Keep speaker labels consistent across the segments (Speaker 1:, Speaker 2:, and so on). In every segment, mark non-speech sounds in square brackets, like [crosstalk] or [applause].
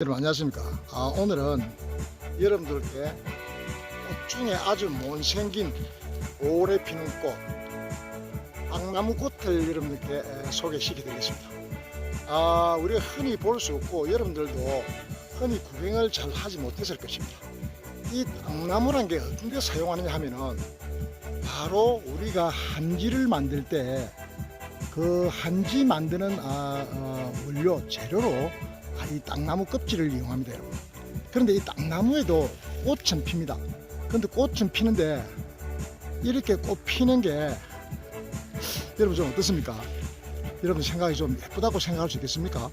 Speaker 1: 여러분 안녕하십니까? 아, 오늘은 여러분들께 꽃 중에 아주 못생긴 오래 피는 꽃 악나무 꽃을 여러분들께 에, 소개시켜 드리겠습니다. 아, 우리가 흔히 볼 수 없고 여러분들도 흔히 구경을 잘 하지 못했을 것입니다. 이 악나무란 게 어떤 데 사용하느냐 하면은 바로 우리가 한지를 만들 때 그 한지 만드는 아, 어, 원료 재료로 아, 이 땅나무 껍질을 이용합니다, 여러분. 그런데 이 땅나무에도 꽃은 핍니다. 그런데 꽃은 피는데 이렇게 꽃 피는 게 여러분 좀 어떻습니까? 여러분 생각이 좀 예쁘다고 생각할 수 있겠습니까?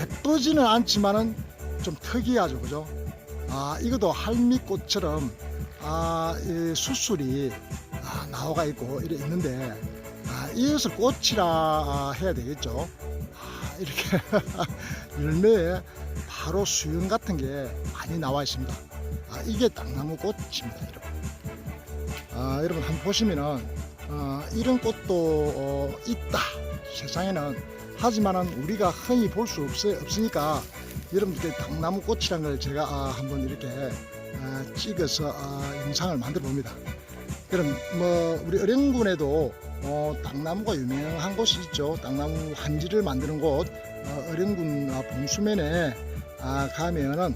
Speaker 1: 예쁘지는 않지만은 좀 특이하죠, 그죠? 아, 이것도 할미꽃처럼 아, 이 수술이 아, 나와가 있고 이래 있는데 아, 이것을 꽃이라 아, 해야 되겠죠. 아, 이렇게 [laughs] 열매에 바로 수영 같은 게 많이 나와 있습니다. 아, 이게 땅나무 꽃입니다, 여러분. 아, 여러분 한번 보시면은 어, 이런 꽃도 어, 있다 세상에는 하지만은 우리가 흔히 볼 수 없으니까 여러분들께 땅나무 꽃이라는 걸 제가 아, 한번 이렇게 아, 찍어서 아, 영상을 만들어 봅니다. 그럼 뭐 우리 어령군에도 어, 땅나무가 유명한 곳이 있죠. 땅나무 한지를 만드는 곳 어, 어령군 아, 봉수면에 아, 가면은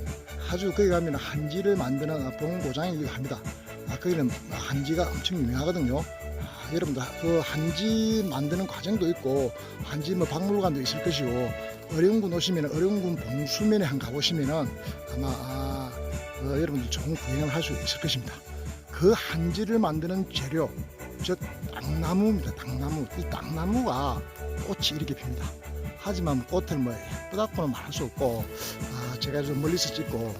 Speaker 1: 아주 거기 가면 한지를 만드는 아, 봉고장이기도 합니다. 아, 거기는 한지가 엄청 유명하거든요. 아, 여러분들 그 한지 만드는 과정도 있고 한지 뭐 박물관도 있을 것이고 어령군 오시면 어령군 봉수면에 한 가보시면은 아마 아, 어, 여러분들 좋은 구경을 할 수 있을 것입니다. 그 한지를 만드는 재료 즉 땅나무입니다. 땅나무 이 땅나무가 꽃이 이렇게 핍니다. 하지만 꽃을 뭐 예쁘다고는 말할 수 없고 아, 제가 좀 멀리서 찍고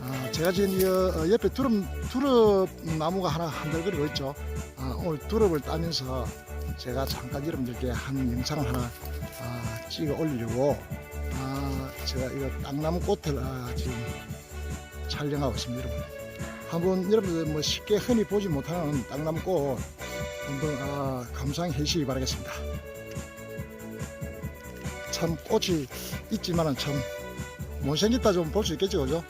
Speaker 1: 아, 제가 지금 이, 어, 옆에 두릅 두릅 나무가 하나 한달거리고 있죠. 아, 오늘 두릅을 따면서 제가 잠깐 여러분들께 한 영상을 하나 아, 찍어 올리려고 아, 제가 이거 땅나무 꽃을 아, 지금 촬영하고 있습니다, 여러분. 한번 여러분들 뭐 쉽게 흔히 보지 못하는 땅나무 꽃 한번 아, 감상해 주시기 바라겠습니다. 참 꽃이 있지만은 참 못생겼다 좀 볼 수 있겠죠, 그죠?